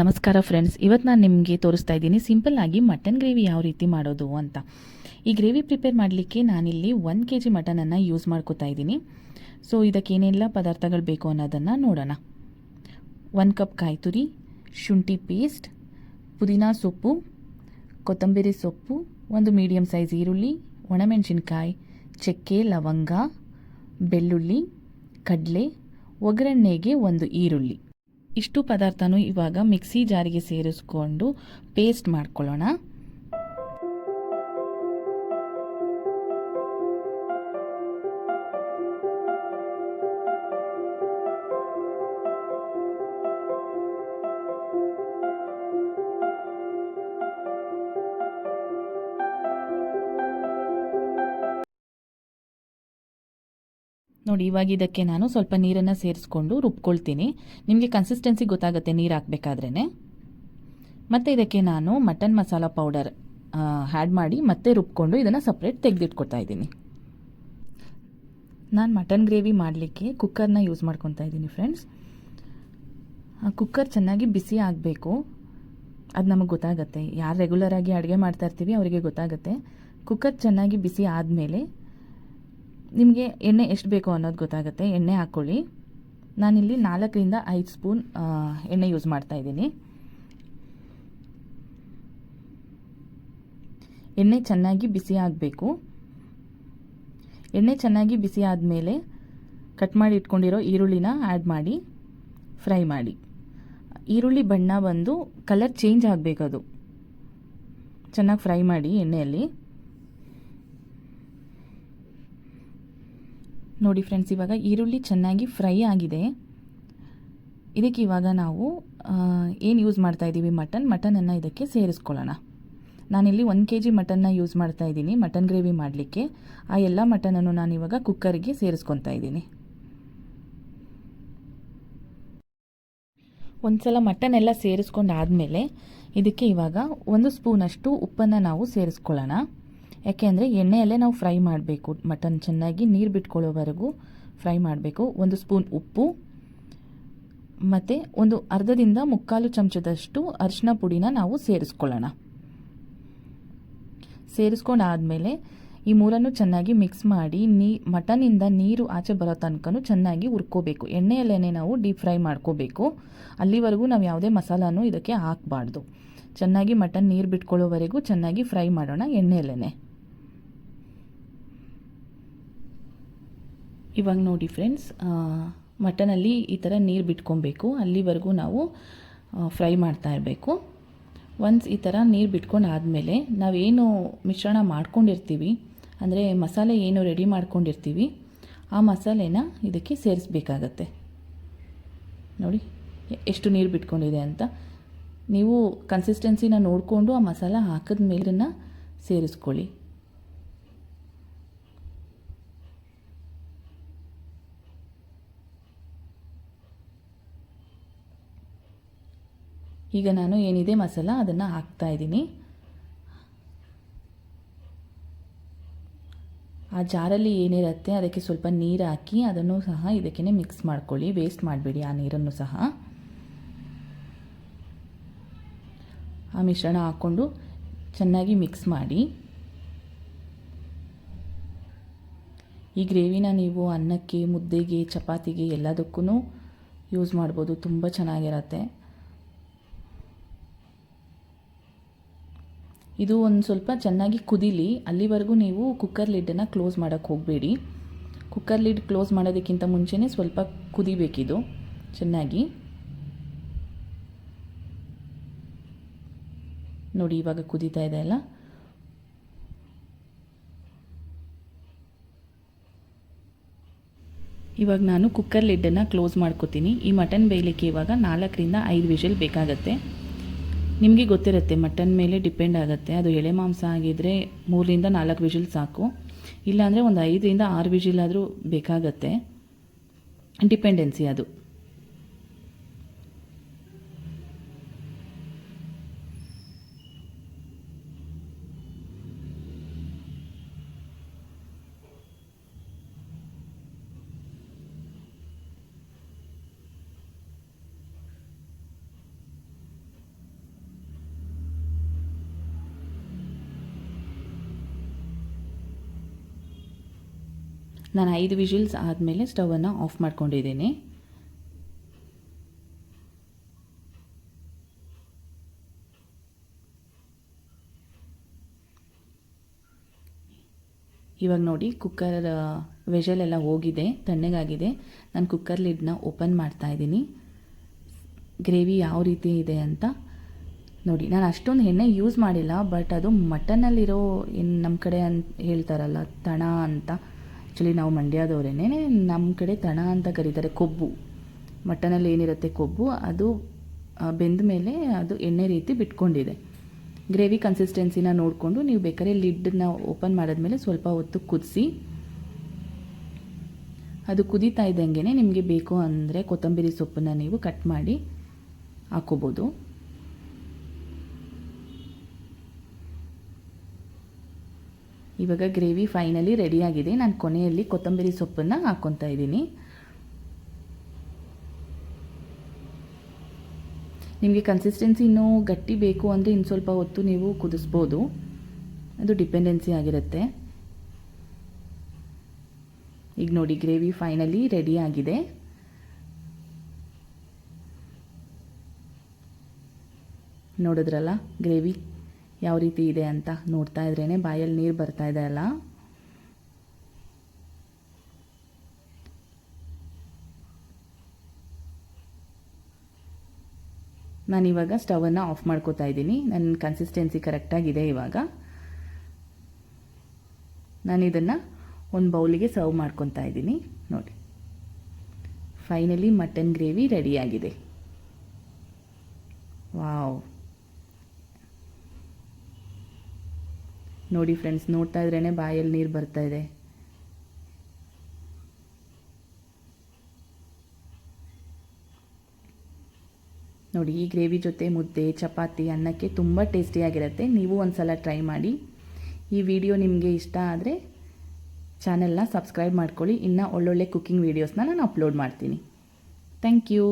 ನಮಸ್ಕಾರ ಫ್ರೆಂಡ್ಸ್ ಇವತ್ತು ನಾನು ನಿಮಗೆ ತೋರಿಸ್ತಾ ಇದ್ದೀನಿ ಆಗಿ ಮಟನ್ ಗ್ರೇವಿ ಯಾವ ರೀತಿ ಮಾಡೋದು ಅಂತ. ಈ ಗ್ರೇವಿ ಪ್ರಿಪೇರ್ ಮಾಡಲಿಕ್ಕೆ ನಾನಿಲ್ಲಿ ಒಂದು ಕೆ ಜಿ ಮಟನನ್ನು ಯೂಸ್ ಮಾಡ್ಕೋತಾ ಇದ್ದೀನಿ. ಸೊ ಇದಕ್ಕೆ ಏನೆಲ್ಲ ಪದಾರ್ಥಗಳು ಬೇಕು ಅನ್ನೋದನ್ನು ನೋಡೋಣ. ಒಂದು ಕಪ್ ಕಾಯಿತುರಿ, ಶುಂಠಿ ಪೇಸ್ಟ್ ಪುದೀನ ಸೊಪ್ಪು, ಕೊತ್ತಂಬರಿ ಸೊಪ್ಪು, ಒಂದು ಮೀಡಿಯಮ್ ಸೈಜ್ ಈರುಳ್ಳಿ, ಒಣಮೆಣಸಿನ್ಕಾಯಿ, ಚಕ್ಕೆ, ಲವಂಗ, ಬೆಳ್ಳುಳ್ಳಿ, ಕಡಲೆ, ಒಗ್ಗರಣೆಗೆ ಒಂದು ಈರುಳ್ಳಿ. ಇಷ್ಟು ಪದಾರ್ಥನೂ ಇವಾಗ ಮಿಕ್ಸಿ ಜಾರಿಗೆ ಸೇರಿಸ್ಕೊಂಡು ಪೇಸ್ಟ್ ಮಾಡ್ಕೊಳ್ಳೋಣ. ನೋಡಿ, ಇವಾಗ ಇದಕ್ಕೆ ನಾನು ಸ್ವಲ್ಪ ನೀರನ್ನು ಸೇರಿಸ್ಕೊಂಡು ರುಬ್ಕೊಳ್ತೀನಿ. ನಿಮಗೆ ಕನ್ಸಿಸ್ಟೆನ್ಸಿ ಗೊತ್ತಾಗುತ್ತೆ, ನೀರು ಹಾಕಬೇಕಾದ್ರೇ ಮತ್ತು ಇದಕ್ಕೆ ನಾನು ಮಟನ್ ಮಸಾಲ ಪೌಡರ್ ಆ್ಯಡ್ ಮಾಡಿ ಮತ್ತೆ ರುಬ್ಕೊಂಡು ಇದನ್ನು ಸಪ್ರೇಟ್ ತೆಗೆದಿಟ್ಕೊತಾ ಇದ್ದೀನಿ. ನಾನು ಮಟನ್ ಗ್ರೇವಿ ಮಾಡಲಿಕ್ಕೆ ಕುಕ್ಕರ್ನ ಯೂಸ್ ಮಾಡ್ಕೊತಾ ಇದ್ದೀನಿ ಫ್ರೆಂಡ್ಸ್ ಕುಕ್ಕರ್ ಚೆನ್ನಾಗಿ ಬಿಸಿ ಆಗಬೇಕು. ಅದು ನಮಗೆ ಗೊತ್ತಾಗುತ್ತೆ. ಯಾರು ರೆಗ್ಯುಲರಾಗಿ ಅಡುಗೆ ಮಾಡ್ತಾ ಇರ್ತೀವಿ ಅವರಿಗೆ ಗೊತ್ತಾಗುತ್ತೆ. ಕುಕ್ಕರ್ ಚೆನ್ನಾಗಿ ಬಿಸಿ ಆದಮೇಲೆ ನಿಮಗೆ ಎಣ್ಣೆ ಎಷ್ಟು ಬೇಕು ಅನ್ನೋದು ಗೊತ್ತಾಗುತ್ತೆ. ಎಣ್ಣೆ ಹಾಕ್ಕೊಳ್ಳಿ ನಾನಿಲ್ಲಿ ನಾಲ್ಕರಿಂದ ಐದು ಸ್ಪೂನ್ ಎಣ್ಣೆ ಯೂಸ್ ಮಾಡ್ತಾ ಇದ್ದೀನಿ. ಎಣ್ಣೆ ಚೆನ್ನಾಗಿ ಬಿಸಿ ಆಗಬೇಕು. ಎಣ್ಣೆ ಚೆನ್ನಾಗಿ ಬಿಸಿ ಆದಮೇಲೆ ಕಟ್ ಮಾಡಿ ಇಟ್ಕೊಂಡಿರೋ ಈರುಳ್ಳಿನ ಆ್ಯಡ್ ಮಾಡಿ, ಫ್ರೈ ಮಾಡಿ. ಈರುಳ್ಳಿ ಬಣ್ಣ ಬಂದು ಕಲರ್ ಚೇಂಜ್ ಆಗಬೇಕದು. ಚೆನ್ನಾಗಿ ಫ್ರೈ ಮಾಡಿ ಎಣ್ಣೆಯಲ್ಲಿ. ನೋಡಿ ಫ್ರೆಂಡ್ಸ್ ಇವಾಗ ಈರುಳ್ಳಿ ಚೆನ್ನಾಗಿ ಫ್ರೈ ಆಗಿದೆ. ಇದಕ್ಕೆ ಇವಾಗ ನಾವು ಏನು ಯೂಸ್ ಮಾಡ್ತಾ ಇದ್ದೀವಿ ಮಟನ್. ಮಟನನ್ನು ಇದಕ್ಕೆ ಸೇರಿಸ್ಕೊಳ್ಳೋಣ. ನಾನಿಲ್ಲಿ ಒಂದು ಕೆ ಜಿ ಮಟನ್ನ ಯೂಸ್ ಮಾಡ್ತಾ ಇದ್ದೀನಿ ಮಟನ್ ಗ್ರೇವಿ ಮಾಡಲಿಕ್ಕೆ. ಆ ಎಲ್ಲ ಮಟನನ್ನು ನಾನು ಇವಾಗ ಕುಕ್ಕರಿಗೆ ಸೇರಿಸ್ಕೊತಾ ಇದ್ದೀನಿ ಒಂದು ಸಲ ಮಟನ್ ಎಲ್ಲ ಸೇರಿಸ್ಕೊಂಡಾದಮೇಲೆ, ಇದಕ್ಕೆ ಇವಾಗ ಒಂದು ಸ್ಪೂನಷ್ಟು ಉಪ್ಪನ್ನು ನಾವು ಸೇರಿಸ್ಕೊಳ್ಳೋಣ. ಯಾಕೆಂದರೆ ಎಣ್ಣೆಯಲ್ಲೇ ನಾವು ಫ್ರೈ ಮಾಡಬೇಕು. ಮಟನ್ ಚೆನ್ನಾಗಿ ನೀರು ಬಿಟ್ಕೊಳ್ಳೋವರೆಗೂ ಫ್ರೈ ಮಾಡಬೇಕು. ಒಂದು ಸ್ಪೂನ್ ಉಪ್ಪು, ಮತ್ತು ಒಂದು ಅರ್ಧದಿಂದ ಮುಕ್ಕಾಲು ಚಮಚದಷ್ಟು ಅರಿಶಿನ ಪುಡಿನ ನಾವು ಸೇರಿಸ್ಕೊಳ್ಳೋಣ. ಸೇರಿಸ್ಕೊಂಡಾದಮೇಲೆ ಈ ಮೂರನ್ನು ಚೆನ್ನಾಗಿ ಮಿಕ್ಸ್ ಮಾಡಿ ನೀ ಮಟನಿಂದ ನೀರು ಆಚೆ ಬರೋ ತನಕನೂ ಚೆನ್ನಾಗಿ ಹುರ್ಕೋಬೇಕು. ಎಣ್ಣೆಯಲ್ಲೇ ನಾವು ಡೀಪ್ ಫ್ರೈ ಮಾಡ್ಕೋಬೇಕು. ಅಲ್ಲಿವರೆಗೂ ನಾವು ಯಾವುದೇ ಮಸಾಲನೂ ಇದಕ್ಕೆ ಹಾಕಬಾರ್ದು. ಚೆನ್ನಾಗಿ ಮಟನ್ ನೀರು ಬಿಟ್ಕೊಳ್ಳೋವರೆಗೂ ಚೆನ್ನಾಗಿ ಫ್ರೈ ಮಾಡೋಣ ಎಣ್ಣೆಯಲ್ಲೇ ಇವಾಗ ನೋಡಿ ಫ್ರೆಂಡ್ಸ್ ಮಟನಲ್ಲಿ ಈ ಥರ ನೀರು ಬಿಟ್ಕೊಬೇಕು. ಅಲ್ಲಿವರೆಗೂ ನಾವು ಫ್ರೈ ಮಾಡ್ತಾ ಇರಬೇಕು. ಒನ್ಸ್ ಈ ಥರ ನೀರು ಬಿಟ್ಕೊಂಡು ಆದಮೇಲೆ ನಾವೇನು ಮಿಶ್ರಣ ಮಾಡ್ಕೊಂಡಿರ್ತೀವಿ, ಅಂದರೆ ಮಸಾಲೆ ಏನು ರೆಡಿ ಮಾಡ್ಕೊಂಡಿರ್ತೀವಿ, ಆ ಮಸಾಲೆನ ಇದಕ್ಕೆ ಸೇರಿಸ್ಬೇಕಾಗತ್ತೆ. ನೋಡಿ, ಎಷ್ಟು ನೀರು ಬಿಟ್ಕೊಂಡಿದೆ ಅಂತ. ನೀವು ಕನ್ಸಿಸ್ಟೆನ್ಸಿನ ನೋಡಿಕೊಂಡು ಆ ಮಸಾಲ ಹಾಕಿದ ಮೇಲನ್ನ ಸೇರಿಸ್ಕೊಳ್ಳಿ. ಈಗ ನಾನು ಏನಿದೆ ಮಸಾಲ ಅದನ್ನು ಹಾಕ್ತಾ ಇದ್ದೀನಿ. ಆ ಜಾರಲ್ಲಿ ಏನಿರುತ್ತೆ ಅದಕ್ಕೆ ಸ್ವಲ್ಪ ನೀರು ಹಾಕಿ ಅದನ್ನು ಸಹ ಇದಕ್ಕೆ ಮಿಕ್ಸ್ ಮಾಡ್ಕೊಳ್ಳಿ. ವೇಸ್ಟ್ ಮಾಡಬೇಡಿ ಆ ನೀರನ್ನು ಸಹ. ಆ ಮಿಶ್ರಣ ಹಾಕ್ಕೊಂಡು ಚೆನ್ನಾಗಿ ಮಿಕ್ಸ್ ಮಾಡಿ. ಈ ಗ್ರೇವಿನ ನೀವು ಅನ್ನಕ್ಕೆ, ಮುದ್ದೆಗೆ, ಚಪಾತಿಗೆ ಎಲ್ಲದಕ್ಕೂ ಯೂಸ್ ಮಾಡ್ಬೋದು. ತುಂಬ ಚೆನ್ನಾಗಿರತ್ತೆ. ಇದು ಒಂದು ಸ್ವಲ್ಪ ಚೆನ್ನಾಗಿ ಕುದಿಲಿ. ಅಲ್ಲಿವರೆಗೂ ನೀವು ಕುಕ್ಕರ್ ಲಿಡ್ಡನ್ನು ಕ್ಲೋಸ್ ಮಾಡೋಕ್ಕೆ ಹೋಗಬೇಡಿ. ಕುಕ್ಕರ್ ಲಿಡ್ ಕ್ಲೋಸ್ ಮಾಡೋದಕ್ಕಿಂತ ಮುಂಚೆನೇ ಸ್ವಲ್ಪ ಕುದಿಬೇಕಿದು. ಚೆನ್ನಾಗಿ. ನೋಡಿ, ಇವಾಗ ಕುದೀತಾ ಇದೆ ಅಲ್ಲ? ಇವಾಗ ನಾನು ಕುಕ್ಕರ್ ಲಿಡ್ಡನ್ನು ಕ್ಲೋಸ್ ಮಾಡ್ಕೋತೀನಿ. ಈ ಮಟನ್ ಬೇಯಲಿಕ್ಕೆ ಇವಾಗ ನಾಲ್ಕರಿಂದ ಐದು ವಿಷಲ್ ಬೇಕಾಗತ್ತೆ. ನಿಮಗೆ ಗೊತ್ತಿರುತ್ತೆ, ಮಟನ್ ಮೇಲೆ ಡಿಪೆಂಡ್ ಆಗುತ್ತೆ. ಅದು ಎಳೆ ಮಾಂಸ ಆಗಿದ್ದರೆ ಮೂರರಿಂದ ನಾಲ್ಕು ವಿಜಿಲ್ ಸಾಕು. ಇಲ್ಲಾಂದರೆ ಒಂದು ಐದರಿಂದ ಆರು ವಿಜಿಲ್ ಆದರೂ ಬೇಕಾಗತ್ತೆ. ಡಿಪೆಂಡೆನ್ಸಿ ಅದು. ನಾನು ಐದು ವಿಷಿಲ್ಸ್ ಆದಮೇಲೆ ಸ್ಟವನ್ನು ಆಫ್ ಮಾಡ್ಕೊಂಡಿದ್ದೀನಿ. ಇವಾಗ ನೋಡಿ ಕುಕ್ಕರ್ ವೆಜಲೆಲ್ಲ ಹೋಗಿದೆ, ತಣ್ಣಗಾಗಿದೆ. ನಾನು ಕುಕ್ಕರ್ ಲಿಡ್ನ ಓಪನ್ ಮಾಡ್ತಾ ಇದ್ದೀನಿ. ಗ್ರೇವಿ ಯಾವ ರೀತಿ ಇದೆ ಅಂತ ನೋಡಿ. ನಾನು ಅಷ್ಟೊಂದು ಎಣ್ಣೆ ಯೂಸ್ ಮಾಡಿಲ್ಲ, ಬಟ್ ಅದು ಮಟನಲ್ಲಿರೋ ಏನು ನಮ್ಮ ಕಡೆ ಅಂತ ಹೇಳ್ತಾರಲ್ಲ, ತಣ ಅಂತ. ಆ್ಯಕ್ಚುಲಿ ನಾವು ಮಂಡ್ಯದವರೇನೆ ನಮ್ಮ ಕಡೆ ತಣ ಅಂತ ಕರೀತಾರೆ, ಕೊಬ್ಬು. ಮಟನಲ್ಲಿ ಏನಿರುತ್ತೆ ಕೊಬ್ಬು, ಅದು ಬೆಂದ ಮೇಲೆ ಅದು ಎಣ್ಣೆ ರೀತಿ ಬಿಟ್ಕೊಂಡಿದೆ. ಗ್ರೇವಿ ಕನ್ಸಿಸ್ಟೆನ್ಸಿನ ನೋಡಿಕೊಂಡು ನೀವು ಬೇಕಾದ್ರೆ ಲಿಡ್ಡನ್ನ ಓಪನ್ ಮಾಡಿದ್ಮೇಲೆ ಸ್ವಲ್ಪ ಹೊತ್ತು ಕುದಿಸಿ, ಅದು ಕುದೀತಾ ಇದ್ದಂಗೆ ನಿಮಗೆ ಬೇಕು ಅಂದರೆ ಕೊತ್ತಂಬರಿ ಸೊಪ್ಪನ್ನು ನೀವು ಕಟ್ ಮಾಡಿ ಹಾಕೋಬೋದು. ಇವಾಗ ಗ್ರೇವಿ ಫೈನಲಿ ರೆಡಿಯಾಗಿದೆ ನಾನು ಕೊನೆಯಲ್ಲಿ ಕೊತ್ತಂಬರಿ ಸೊಪ್ಪನ್ನು ಹಾಕ್ಕೊತಾ ಇದ್ದೀನಿ. ನಿಮಗೆ ಕನ್ಸಿಸ್ಟೆನ್ಸಿ ಇನ್ನೂ ಗಟ್ಟಿ ಬೇಕು ಅಂದರೆ ಇನ್ನು ಸ್ವಲ್ಪ ಹೊತ್ತು ನೀವು ಕುದಿಸ್ಬೋದು. ಅದು ಡಿಪೆಂಡೆನ್ಸಿ ಆಗಿರುತ್ತೆ. ಈಗ ನೋಡಿ, ಗ್ರೇವಿ ಫೈನಲಿ ರೆಡಿ ಆಗಿದೆ. ನೋಡಿದ್ರಲ್ಲ, ಗ್ರೇವಿ ಯಾವ ರೀತಿ ಇದೆ ಅಂತ ನೋಡ್ತಾ ಇದ್ರೇ ಬಾಯಲ್ಲಿ ನೀರು ಬರ್ತಾ ಇದೆ ಅಲ್ಲ? ನಾನು ನಾನಿವಾಗ ಸ್ಟವನ್ನು ಆಫ್ ಮಾಡ್ಕೋತಾ ಇದ್ದೀನಿ. ನನ್ನ ಕನ್ಸಿಸ್ಟೆನ್ಸಿ ಕರೆಕ್ಟಾಗಿದೆ ಇವಾಗ. ನಾನು ಇದನ್ನು ಒಂದು ಬೌಲಿಗೆ ಸರ್ವ್ ಮಾಡ್ಕೊತಾ ಇದ್ದೀನಿ. ನೋಡಿ. ಫೈನಲಿ ಮಟನ್ ಗ್ರೇವಿ ರೆಡಿಯಾಗಿದೆ ವಾವ್ ನೋಡಿ ಫ್ರೆಂಡ್ಸ್ ನೋಡ್ತಾ ಇದ್ರೇ ಬಾಯಲ್ಲಿ ನೀರು ಬರ್ತಾ ಇದೆ. ನೋಡಿ, ಈ ಗ್ರೇವಿ ಜೊತೆ ಮುದ್ದೆ, ಚಪಾತಿ, ಅನ್ನಕ್ಕೆ ತುಂಬ ಟೇಸ್ಟಿಯಾಗಿರುತ್ತೆ ನೀವು ಒಂದು ಸಲ ಟ್ರೈ ಮಾಡಿ. ಈ ವಿಡಿಯೋ ನಿಮಗೆ ಇಷ್ಟ ಆದರೆ ಚಾನೆಲ್ನ ಸಬ್ಸ್ಕ್ರೈಬ್ ಮಾಡ್ಕೊಳ್ಳಿ. ಇನ್ನು ಒಳ್ಳೊಳ್ಳೆ ಕುಕ್ಕಿಂಗ್ ವೀಡಿಯೋಸ್ನ ನಾನು ಅಪ್ಲೋಡ್ ಮಾಡ್ತೀನಿ. Thank you